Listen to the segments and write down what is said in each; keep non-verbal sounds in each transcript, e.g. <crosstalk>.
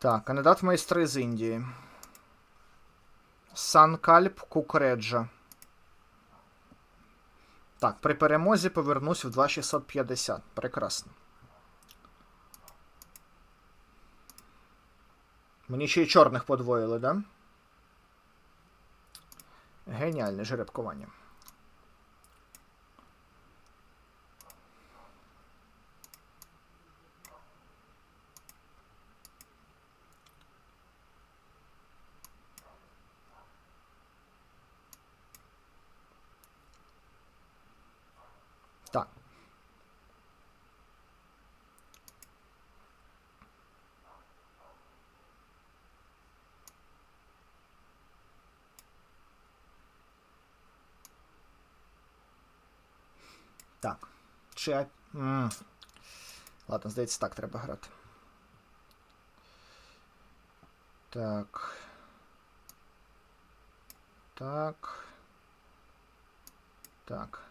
Так, кандидат в майстри з Індії. Санкальп Кукреджа. Так, при перемозі повернусь в 2650. Прекрасно. Мені ще й чорних подвоїли, да? Геніальне жеребкування. Так. Так. Чи. я- М. Ладно, здається, так треба грати. Так. Так. Так.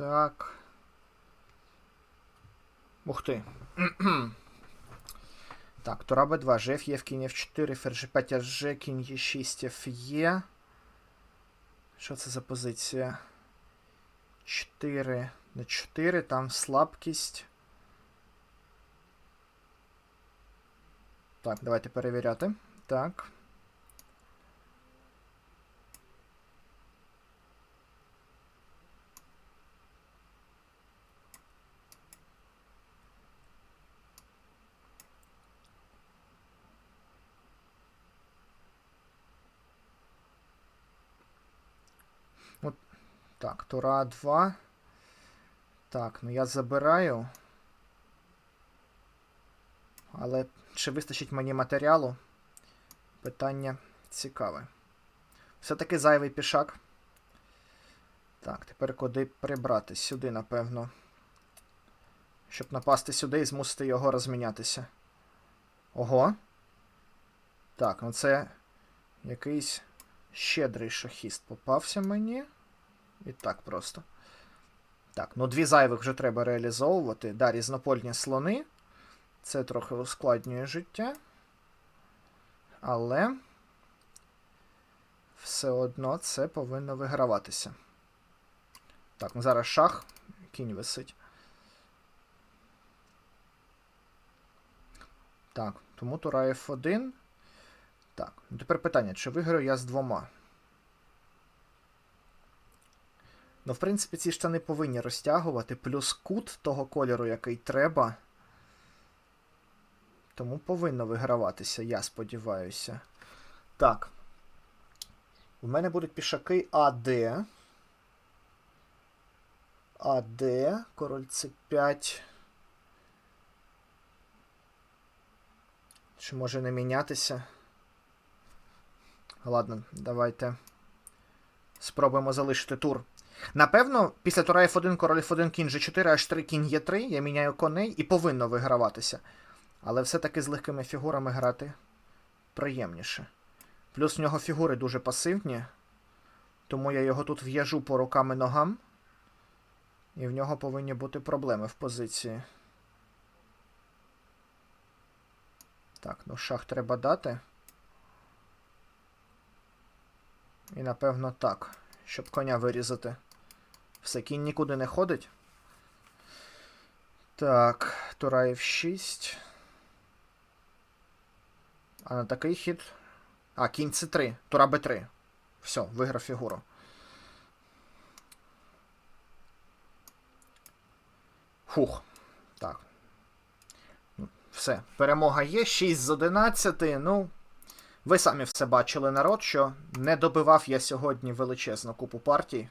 Так. Ух ти. <clears throat> так, Тура Б2, Жеф є в кінь F4, ферзь 5 аж кінь Е6 Ф'є. Що це за позиція? 4 на 4, там слабкість. Так, давайте перевіряти. Так. Так, Тура 2. Так, ну я забираю. Але чи вистачить мені матеріалу? Питання цікаве. Все-таки зайвий пішак. Так, тепер куди прибрати? Сюди, напевно. Щоб напасти сюди і змусити його розмінятися. Ого. Так, ну це якийсь щедрий шахіст попався мені. І так просто. Так, ну дві зайвих вже треба реалізовувати. Да, різнопольні слони. Це трохи ускладнює життя. Але все одно це повинно виграватися. Так, ну зараз шах. Кінь висить. Так, тому тура F1. Так, ну тепер питання, чи виграю я з двома? Ну, в принципі, ці штани повинні розтягувати, плюс кут того кольору, який треба. Тому повинно виграватися, я сподіваюся. Так. У мене будуть пішаки АД. АД, король С5. Чи може не мінятися? Ладно, давайте спробуємо залишити тур. Напевно, після тура F1, король F1, кінь G4, H3, кінь Е3, я міняю коней і повинно виграватися. Але все-таки з легкими фігурами грати приємніше. Плюс в нього фігури дуже пасивні, тому я його тут в'яжу по рукам і ногам. І в нього повинні бути проблеми в позиції. Так, ну шах треба дати. І напевно так, щоб коня вирізати. Все, кінь нікуди не ходить. Так, тура F6. А на такий хід. А, кінь С3. Тура Б3. Все, виграв фігуру. Фух. Так. Все. Перемога є. 6 з 11. Ну. Ви самі все бачили народ, що не добивав я сьогодні величезну купу партій.